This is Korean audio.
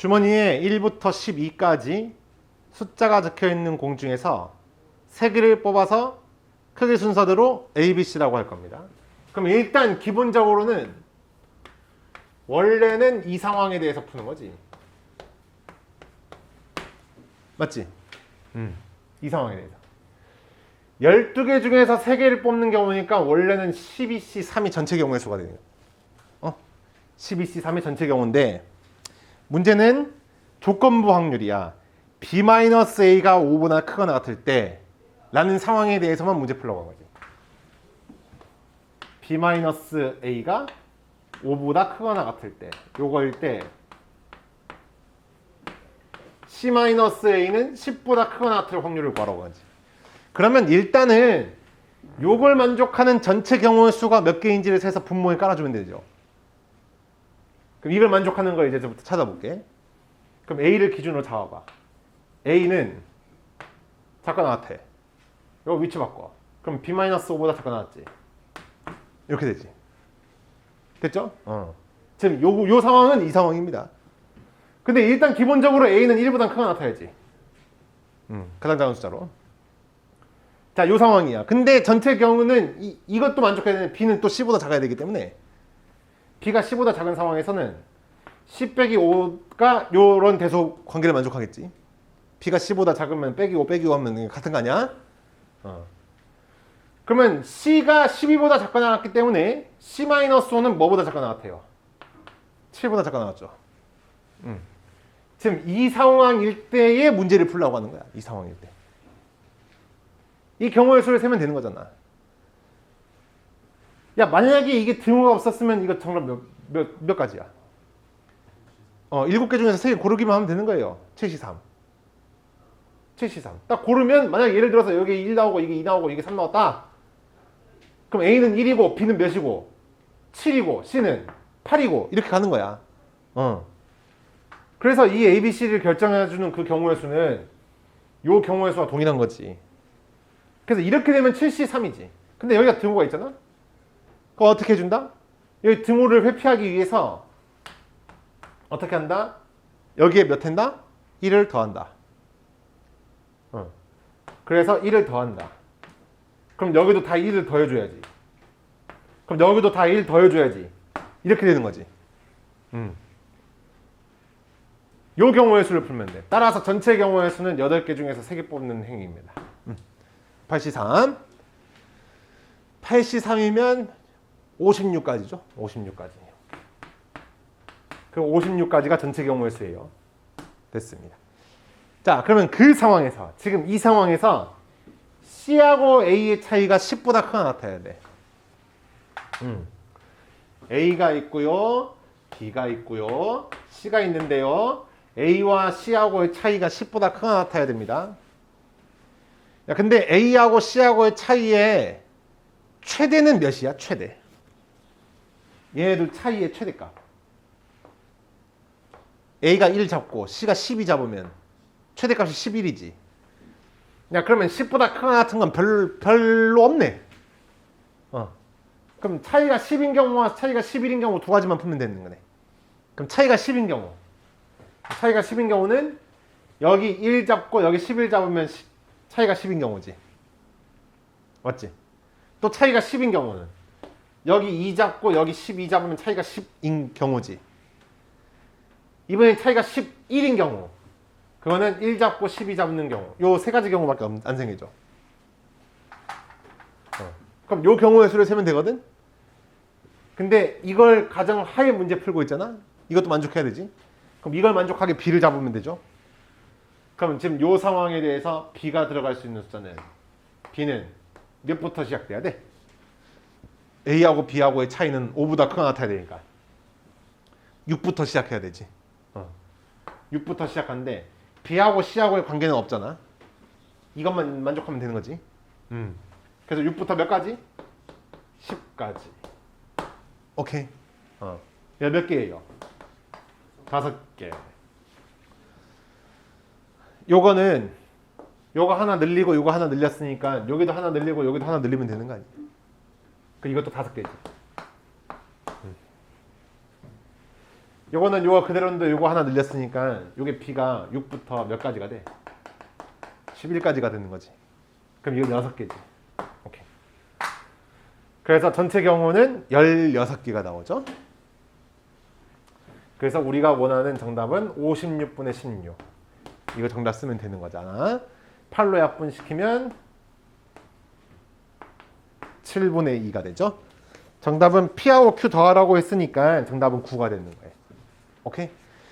주머니에 1부터 12까지 숫자가 적혀 있는 공 중에서 세 개를 뽑아서 크기 순서대로 A, B, C라고 할 겁니다. 그럼 일단 기본적으로는 원래는 이 상황에 대해서 푸는 거지. 맞지? 음. 이 상황에 대해서. 12개 중에서 3개를 뽑는 경우니까 원래는 12C 3이 전체 경우의 수가 되는 거예요. 어? 12C 3이 전체 경우인데 문제는 조건부 확률이야. B-A가 5보다 크거나 같을 때 라는 상황에 대해서만 문제 한 거지. B-A가 5보다 크거나 같을 때 요거일 때 C-A는 10보다 크거나 같을 확률을 구하라고 하지. 그러면 일단은 요걸 만족하는 전체 경우의 수가 몇 개인지를 세서 분모에 깔아주면 되죠. 그럼 이걸 만족하는 걸 이제부터 찾아볼게. 그럼 A를 기준으로 잡아봐. A는 작가 나왔대. 이거 위치 바꿔. 그럼 B-5보다 작가 나왔지. 이렇게 되지. 됐죠? 어. 지금 요, 요 상황은 이 상황입니다. 근데 일단 기본적으로 A는 1보다 크게 나타야지. 음, 가장 작은 숫자로. 자, 요 상황이야. 근데 전체 경우는 이, 이것도 만족해야 되는 B는 또 C보다 작아야 되기 때문에 B가 C보다 작은 상황에서는 10 빼기 5가 요런 대소 관계를 만족하겠지. B가 C보다 작으면 빼기 5 빼기 5 하면 같은 거 아니야? 어. 그러면 C가 12보다 작가 나왔기 때문에 C-5는 뭐보다 작가 나왔대요? 7보다 작가 나왔죠. 음. 지금 이 상황일 때의 문제를 풀려고 하는 거야. 이 상황일 때. 이 경우의 수를 세면 되는 거잖아. 야, 만약에 이게 등호가 없었으면 이거 정답 몇, 몇, 몇 가지야? 어, 일곱 개 중에서 세개 고르기만 하면 되는 거예요. 7시3. 7시3. 딱 고르면, 만약 예를 들어서 여기 1 나오고, 이게 2 나오고, 이게 3 나왔다. 그럼 A는 1이고, B는 몇이고, 7이고, C는 8이고, 이렇게 가는 거야. 어. 그래서 이 ABC를 결정해주는 그 경우의 수는 요 경우의 수와 동일한 거지. 그래서 이렇게 되면 7C3이지. 근데 여기가 등호가 있잖아? 그거 어떻게 해준다? 여기 등호를 회피하기 위해서 어떻게 한다? 여기에 몇 한다? 1을 더한다. 어. 그래서 1을 더한다. 그럼 여기도 다 1을 더해줘야지. 그럼 여기도 다 1 더해줘야지. 이렇게 되는 거지. 음. 요 경우의 수를 풀면 돼. 따라서 전체 경우의 수는 8개 중에서 3개 뽑는 행위입니다. 음. 8C3. 8C3이면 56까지죠. 56까지. 그 56까지가 전체 경우의 수예요. 됐습니다. 자, 그러면 그 상황에서 지금 이 상황에서 C하고 A의 차이가 10보다 크게 나타나야 돼. 음. A가 있고요. B가 있고요. C가 있는데요. A와 C하고의 차이가 10보다 크게 나타나야 됩니다. 야, 근데 A하고 C하고의 차이의 최대는 몇이야? 최대. 얘네들 차이의 최대값. A가 1 잡고 C가 12 잡으면 최대값이 11이지. 야, 그러면 10보다 크거나 같은 건 별, 별로 없네. 어. 그럼 차이가 10인 경우와 차이가 11인 경우 두 가지만 풀면 되는 거네. 그럼 차이가 10인 경우. 차이가 10인 경우는 여기 1 잡고 여기 11 잡으면 시- 차이가 10인 경우지. 맞지? 또 차이가 10인 경우는 여기 2 잡고 여기 12 잡으면 차이가 10인 경우지. 이번엔 차이가 11인 경우. 그거는 1 잡고 12 잡는 경우. 요 세 가지 경우밖에 없- 안 생기죠. 어. 그럼 요 경우의 수를 세면 되거든? 근데 이걸 가정 하에 문제 풀고 있잖아? 이것도 만족해야 되지? 그럼 이걸 만족하게 B를 잡으면 되죠? 그럼 지금 요 상황에 대해서 B가 들어갈 수 있는 숫자는 B는 몇부터 시작돼야 돼? A하고 B하고의 차이는 5보다 크게 나타나야 되니까 6부터 시작해야 되지. 어. 6부터 시작하는데 B하고 C하고의 관계는 없잖아. 이것만 만족하면 되는 거지. 음. 그래서 6부터 몇 가지? 10까지. 오케이. 어. 얘몇 개예요? 다섯 개. 요거는 요거 하나 늘리고 요거 하나 늘렸으니까 여기도 하나 늘리고 여기도 하나 늘리면 되는 거 아니야? 그 이것도 다섯 개지. 음. 요거는 요거 그대로인데 요거 하나 늘렸으니까 요게 P가 6부터 몇 가지가 돼? 11까지가 되는 거지. 그럼 이건 6개지. 오케이. 그래서 전체 경우는 16개가 나오죠. 그래서 우리가 원하는 정답은 56분의 16. 이거 정답 쓰면 되는 거잖아. 8로 약분시키면 7분의 2가 되죠. 정답은 P하고 Q 더하라고 했으니까 정답은 9가 되는 거예요. 오케이?